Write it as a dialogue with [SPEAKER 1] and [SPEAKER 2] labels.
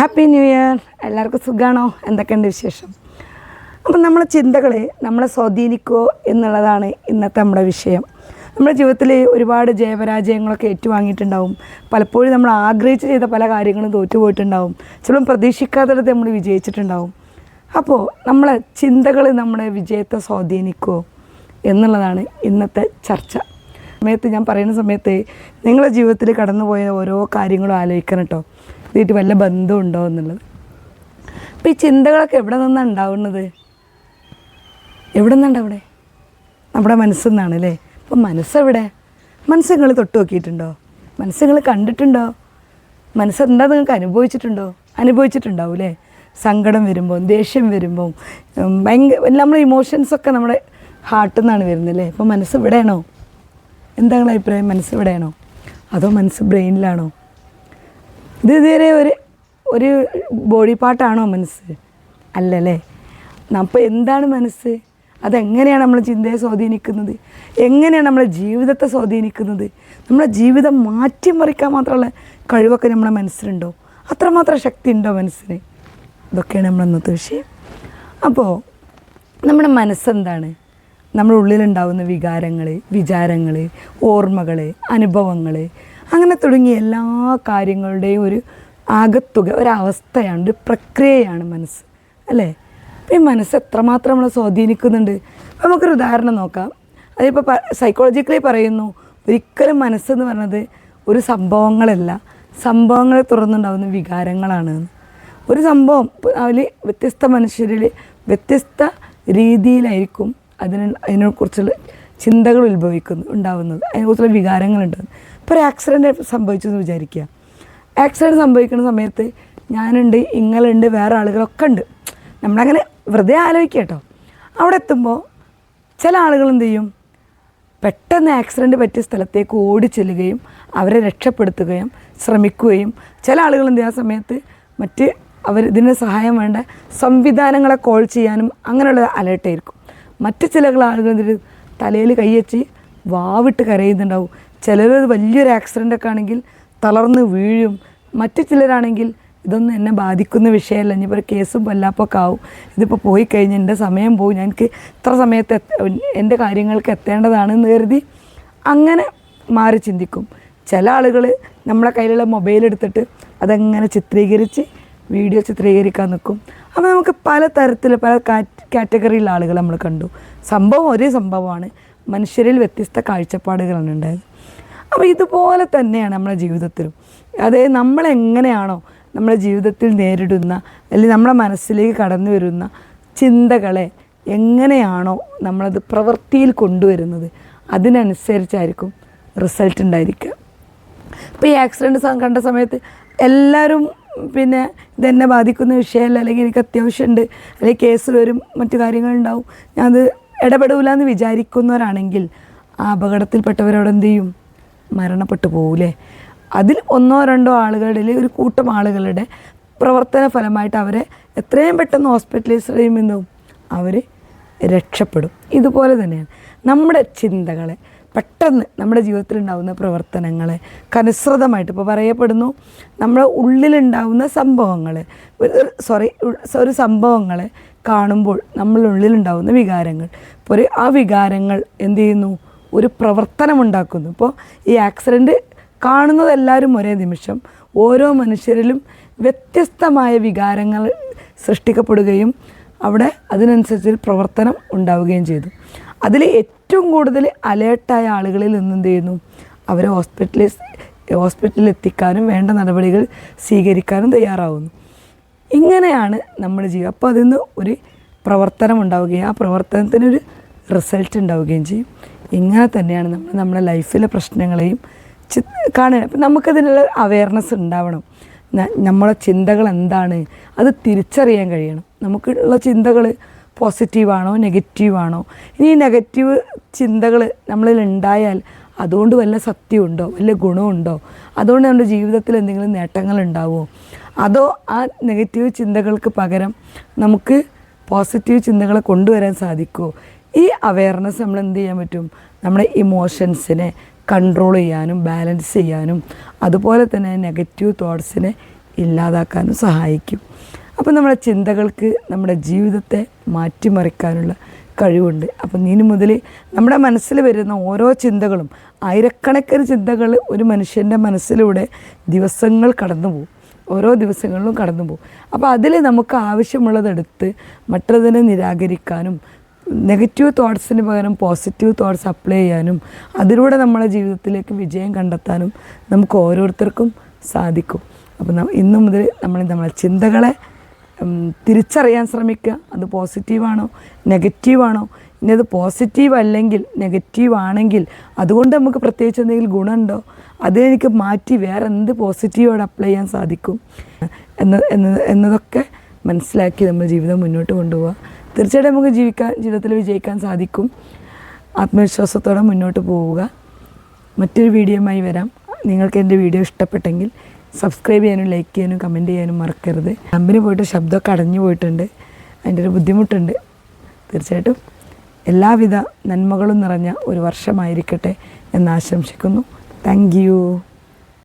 [SPEAKER 1] Happy new year എല്ലാവർക്കും സുഖമാണോ എന്തൊക്കെയുണ്ട് വിശേഷം? അപ്പം നമ്മളെ ചിന്തകൾ നമ്മളെ സ്വാധീനിക്കുമോ എന്നുള്ളതാണ് ഇന്നത്തെ നമ്മുടെ വിഷയം. നമ്മുടെ ജീവിതത്തിൽ ഒരുപാട് ജയപരാജയങ്ങളൊക്കെ ഏറ്റുവാങ്ങിയിട്ടുണ്ടാവും. പലപ്പോഴും നമ്മൾ ആഗ്രഹിച്ച് ചെയ്ത പല കാര്യങ്ങളും തോറ്റുപോയിട്ടുണ്ടാവും. ചിലപ്പോൾ പ്രതീക്ഷിക്കാത്തിടത്ത് നമ്മൾ വിജയിച്ചിട്ടുണ്ടാവും. അപ്പോൾ നമ്മളെ ചിന്തകൾ നമ്മുടെ വിജയത്തെ സ്വാധീനിക്കുമോ എന്നുള്ളതാണ് ഇന്നത്തെ ചർച്ച. സമയത്ത് ഞാൻ പറയുന്ന സമയത്ത് നിങ്ങളുടെ ജീവിതത്തിൽ കടന്നുപോയ ഓരോ കാര്യങ്ങളും ആലോചിക്കണം കേട്ടോ ഇതായിട്ട് വല്ല ബന്ധമുണ്ടോ എന്നുള്ളത്? അപ്പോൾ ഈ ചിന്തകളൊക്കെ എവിടെ നിന്നാണ് ഉണ്ടാവുന്നത്? എവിടെ നിന്നുണ്ട് അവിടെ? നമ്മുടെ മനസ്സിൽ നിന്നാണ് അല്ലേ? അപ്പം മനസ്സെവിടെ? മനസ്സ് നിങ്ങൾ തൊട്ട് നോക്കിയിട്ടുണ്ടോ? മനസ്സ് നിങ്ങൾ കണ്ടിട്ടുണ്ടോ? മനസ്സെന്താ നിങ്ങൾക്ക് അനുഭവിച്ചിട്ടുണ്ടോ? അനുഭവിച്ചിട്ടുണ്ടാവും അല്ലേ? സങ്കടം വരുമ്പോൾ ദേഷ്യം വരുമ്പോൾ ഭയങ്കര നമ്മുടെ ഇമോഷൻസൊക്കെ നമ്മുടെ ഹാർട്ടിൽ നിന്നാണ് വരുന്നത് അല്ലേ? അപ്പോൾ മനസ്സ് ഇവിടെയാണോ? എന്താ നിങ്ങളുടെ അഭിപ്രായം? മനസ്സ് ഇവിടെയാണോ? അതോ മനസ്സ് ബ്രെയിനിലാണോ ഇത് ഇതുവരെ ഒരു ഒരു ബോഡി പാർട്ടാണോ മനസ്സ്? അല്ലല്ലേ? അപ്പോൾ എന്താണ് മനസ്സ്? അതെങ്ങനെയാണ് നമ്മളെ ചിന്തയെ സ്വാധീനിക്കുന്നത്? എങ്ങനെയാണ് നമ്മളെ ജീവിതത്തെ സ്വാധീനിക്കുന്നത്? നമ്മളെ ജീവിതം മാറ്റിമറിക്കാൻ മാത്രമുള്ള കഴിവൊക്കെ നമ്മുടെ മനസ്സിലുണ്ടോ? അത്രമാത്രം ശക്തി ഉണ്ടോ മനസ്സിന്? ഇതൊക്കെയാണ് നമ്മൾ ഇന്നത്തെ വിഷയം. അപ്പോൾ നമ്മുടെ മനസ്സെന്താണ്? നമ്മുടെ ഉള്ളിലുണ്ടാവുന്ന വികാരങ്ങൾ വിചാരങ്ങൾ ഓർമ്മകൾ അനുഭവങ്ങൾ അങ്ങനെ തുടങ്ങിയ എല്ലാ കാര്യങ്ങളുടെയും ഒരു ആകത്തുക ഒരവസ്ഥയാണ് ഒരു പ്രക്രിയയാണ് മനസ്സ് അല്ലേ? അപ്പം ഈ മനസ്സ് എത്രമാത്രം നമ്മളെ സ്വാധീനിക്കുന്നുണ്ട്? അപ്പോൾ നമുക്കൊരു ഉദാഹരണം നോക്കാം. അതിപ്പോൾ സൈക്കോളജിക്കലി പറയുന്നു ഒരിക്കലും മനസ്സെന്ന് പറയുന്നത് ഒരു സംഭവങ്ങളല്ല. സംഭവങ്ങളെ തുറന്നുണ്ടാവുന്ന വികാരങ്ങളാണ്. ഒരു സംഭവം അതിൽ വ്യത്യസ്ത മനുഷ്യരിൽ വ്യത്യസ്ത രീതിയിലായിരിക്കും അതിന് അതിനെക്കുറിച്ചുള്ള ചിന്തകൾ ഉത്ഭവിക്കുന്നു ഉണ്ടാവുന്നത്. അതിനെക്കുറിച്ചുള്ള വികാരങ്ങളുണ്ടാകുന്നത് ഇപ്പോൾ ഒരു ആക്സിഡന്റ് സംഭവിച്ചു എന്ന് വിചാരിക്കുക. ആക്സിഡന്റ് സംഭവിക്കുന്ന സമയത്ത് ഞാനുണ്ട് ഇങ്ങളുണ്ട് വേറെ ആളുകളൊക്കെ ഉണ്ട്. നമ്മളങ്ങനെ വെറുതെ ആലോചിക്കുക കേട്ടോ. അവിടെ എത്തുമ്പോൾ ചില ആളുകൾ എന്ത് ചെയ്യും? പെട്ടെന്ന് ആക്സിഡന്റ് പറ്റിയ സ്ഥലത്തേക്ക് ഓടി ചെല്ലുകയും അവരെ രക്ഷപ്പെടുത്തുകയും ശ്രമിക്കുകയും ചില ആളുകൾ എന്ത് ചെയ്യുന്ന സമയത്ത് മറ്റ് അവർ ഇതിന് സഹായം വേണ്ട സംവിധാനങ്ങളെ കോൾ ചെയ്യാനും അങ്ങനെയുള്ള അലേർട്ടായിരിക്കും മറ്റ് ചില ആളുകൾ തലയിൽ കൈവച്ച് വാവിട്ട് കരയുന്നുണ്ടാവും. ചിലർ വലിയൊരു ആക്സിഡന്റ് ഒക്കെ ആണെങ്കിൽ തളർന്ന് വീഴും. മറ്റു ചിലരാണെങ്കിൽ ഇതൊന്നും എന്നെ ബാധിക്കുന്ന വിഷയമല്ല. ഇനിയിപ്പോൾ ഒരു കേസും വല്ലാപ്പൊക്കെ ആവും. ഇതിപ്പോൾ പോയി കഴിഞ്ഞ് എന്റെ സമയം പോകും ഞങ്ങൾക്ക് ഇത്ര സമയത്ത് എന്റെ കാര്യങ്ങൾക്ക് എത്തേണ്ടതാണെന്ന് കരുതി അങ്ങനെ മാറി ചിന്തിക്കും. ചില ആളുകൾ നമ്മളെ കയ്യിലുള്ള മൊബൈൽ എടുത്തിട്ട് അതങ്ങനെ ചിത്രീകരിച്ച് വീഡിയോ ചിത്രീകരിക്കാൻ നിൽക്കും അപ്പോൾ നമുക്ക് പല തരത്തിൽ പല കാറ്റഗറിയിലുള്ള ആളുകൾ നമ്മൾ കണ്ടു. സംഭവം ഒരേ സംഭവമാണ്. മനുഷ്യരിൽ വ്യത്യസ്ത കാഴ്ചപ്പാടുകളാണ് ഉണ്ടായത് അപ്പോൾ ഇതുപോലെ തന്നെയാണ് നമ്മുടെ ജീവിതത്തിലും. അതായത് നമ്മളെങ്ങനെയാണോ നമ്മുടെ ജീവിതത്തിൽ നേരിടുന്ന അല്ലെങ്കിൽ നമ്മുടെ മനസ്സിലേക്ക് കടന്നു വരുന്ന ചിന്തകളെ എങ്ങനെയാണോ നമ്മളത് പ്രവൃത്തിയിൽ കൊണ്ടുവരുന്നത് അതിനനുസരിച്ചായിരിക്കും റിസൾട്ട് ഉണ്ടായിരിക്കുക. ഇപ്പോൾ ഈ ആക്സിഡന്റ് കണ്ട സമയത്ത് എല്ലാവരും പിന്നെ ഇതെന്നെ ബാധിക്കുന്ന വിഷയമല്ല. അല്ലെങ്കിൽ എനിക്ക് അത്യാവശ്യമുണ്ട്. അല്ലെങ്കിൽ കേസ് വരും മറ്റു കാര്യങ്ങളുണ്ടാവും. ഞാനത് ഇടപെടില്ല എന്ന് വിചാരിക്കുന്നവരാണെങ്കിൽ ആ അപകടത്തിൽപ്പെട്ടവരോട് എന്ത് ചെയ്യും? മരണപ്പെട്ടു പോകൂലേ അതിൽ ഒന്നോ രണ്ടോ ആളുകളുടെ അല്ലെങ്കിൽ ഒരു കൂട്ടം ആളുകളുടെ പ്രവർത്തന ഫലമായിട്ട് അവരെ എത്രയും പെട്ടെന്ന് ഹോസ്പിറ്റലൈസ് ചെയ്യുമെന്നും അവർ രക്ഷപ്പെടും. ഇതുപോലെ തന്നെയാണ്. നമ്മുടെ ചിന്തകളെ പെട്ടെന്ന് നമ്മുടെ ജീവിതത്തിൽ ഉണ്ടാകുന്ന പ്രവർത്തനങ്ങളെ കനുസൃതമായിട്ട് ഇപ്പോൾ പറയപ്പെടുന്നു നമ്മുടെ ഉള്ളിലുണ്ടാകുന്ന സംഭവങ്ങൾ സോറി ഒരു സംഭവങ്ങൾ കാണുമ്പോൾ നമ്മളുടെ ഉള്ളിലുണ്ടാകുന്ന വികാരങ്ങൾ. ഇപ്പോൾ ഒരു ആ വികാരങ്ങൾ എന്ത് ചെയ്യുന്നു? ഒരു പ്രവർത്തനം ഉണ്ടാക്കുന്നു. ഇപ്പോൾ ഈ ആക്സിഡന്റ് കാണുന്നത് എല്ലാവരും ഒരേ നിമിഷം ഓരോ മനുഷ്യരിലും വ്യത്യസ്തമായ വികാരങ്ങൾ സൃഷ്ടിക്കപ്പെടുകയും അവിടെ അതിനനുസരിച്ച് പ്രവർത്തനം ഉണ്ടാവുകയും ചെയ്തു. അതിൽ ഏറ്റവും കൂടുതൽ അലേർട്ടായ ആളുകളിൽ നിന്ന് എന്ത് ചെയ്യുന്നു? അവരെ ഹോസ്പിറ്റലിൽ ഹോസ്പിറ്റലിൽ എത്തിക്കാനും വേണ്ട നടപടികൾ സ്വീകരിക്കാനും തയ്യാറാവുന്നു. ഇങ്ങനെയാണ് നമ്മൾ ജീവിതം. അപ്പോൾ അതിൽ നിന്ന് ഒരു പ്രവർത്തനം ഉണ്ടാവുകയും ആ പ്രവർത്തനത്തിനൊരു റിസൾട്ട് ഉണ്ടാവുകയും ചെയ്യും. ഇങ്ങനെ തന്നെയാണ് നമ്മൾ നമ്മുടെ ലൈഫിലെ പ്രശ്നങ്ങളെയും ചി കാണുക. അപ്പം നമുക്കതിനുള്ള അവയർനെസ് ഉണ്ടാവണം. നമ്മളെ ചിന്തകൾ എന്താണ്? അത് തിരിച്ചറിയാൻ കഴിയണം. നമുക്കുള്ള ചിന്തകൾ പോസിറ്റീവാണോ നെഗറ്റീവാണോ? ഇനി ഈ നെഗറ്റീവ് ചിന്തകൾ നമ്മളിൽ ഉണ്ടായാൽ അതുകൊണ്ട് വല്ല സത്യമുണ്ടോ? വല്ല ഗുണമുണ്ടോ? അതുകൊണ്ട് നമ്മുടെ ജീവിതത്തിൽ എന്തെങ്കിലും നേട്ടങ്ങൾ ഉണ്ടാവുമോ അതോ ആ നെഗറ്റീവ് ചിന്തകൾക്ക് പകരം നമുക്ക് പോസിറ്റീവ് ചിന്തകളെ കൊണ്ടുവരാൻ സാധിക്കുമോ? ഈ അവയർനെസ് നമ്മൾ എന്ത് ചെയ്യാൻ പറ്റും? നമ്മുടെ ഇമോഷൻസിനെ കൺട്രോൾ ചെയ്യാനും ബാലൻസ് ചെയ്യാനും അതുപോലെ തന്നെ നെഗറ്റീവ് തോട്ട്സിനെ ഇല്ലാതാക്കാനും സഹായിക്കും. അപ്പോൾ നമ്മുടെ ചിന്തകൾക്ക് നമ്മുടെ ജീവിതത്തെ മാറ്റിമറിക്കാനുള്ള കഴിവുണ്ട്. അപ്പം ഇനി മുതൽ നമ്മുടെ മനസ്സിൽ വരുന്ന ഓരോ ചിന്തകളും ആയിരക്കണക്കിന് ചിന്തകൾ ഒരു മനുഷ്യന്റെ മനസ്സിലൂടെ ദിവസങ്ങൾ കടന്നു പോകും ഓരോ ദിവസങ്ങളിലും കടന്നു പോകും അപ്പോൾ അതിൽ നമുക്ക് ആവശ്യമുള്ളതെടുത്ത് മറ്റതിനെ നിരാകരിക്കാനും നെഗറ്റീവ് തോട്ട്സിന് പകരം പോസിറ്റീവ് തോട്ട്സ് അപ്ലൈ ചെയ്യാനും അതിലൂടെ നമ്മുടെ ജീവിതത്തിലേക്ക് വിജയം കണ്ടെത്താനും നമുക്ക് ഓരോരുത്തർക്കും സാധിക്കും. അപ്പം ഇന്നു മുതൽ നമ്മൾ നമ്മളെ ചിന്തകളെ തിരിച്ചറിയാൻ ശ്രമിക്കുക. അത് പോസിറ്റീവാണോ? നെഗറ്റീവാണോ? ഇനി അത് പോസിറ്റീവ് അല്ലെങ്കിൽ നെഗറ്റീവ് ആണെങ്കിൽ അതുകൊണ്ട് നമുക്ക് പ്രത്യേകിച്ച് എന്തെങ്കിലും ഗുണമുണ്ടോ? അതെനിക്ക് മാറ്റി വേറെ എന്ത് പോസിറ്റീവോടെ അപ്ലൈ ചെയ്യാൻ സാധിക്കും? എന്ന് എന്ന് എന്നതൊക്കെ മനസ്സിലാക്കി നമ്മൾ ജീവിതം മുന്നോട്ട് കൊണ്ടുപോകുക തീർച്ചയായിട്ടും നമുക്ക് ജീവിക്കാൻ ജീവിതത്തിൽ വിജയിക്കാൻ സാധിക്കും. ആത്മവിശ്വാസത്തോടെ മുന്നോട്ട് പോവുക. മറ്റൊരു വീഡിയോയുമായി വരാം. നിങ്ങൾക്ക് എന്റെ വീഡിയോ ഇഷ്ടപ്പെട്ടെങ്കിൽ സബ്സ്ക്രൈബ് ചെയ്യാനും ലൈക്ക് ചെയ്യാനും കമന്റ് ചെയ്യാനും മറക്കരുത്. കമ്പനി പോയിട്ട് ശബ്ദമൊക്കെ അടഞ്ഞു പോയിട്ടുണ്ട്. അതിന്റെ ഒരു ബുദ്ധിമുട്ടുണ്ട്. തീർച്ചയായിട്ടും എല്ലാവിധ നന്മകളും നിറഞ്ഞ ഒരു വർഷമായിരിക്കട്ടെ എന്ന് ആശംസിക്കുന്നു. താങ്ക്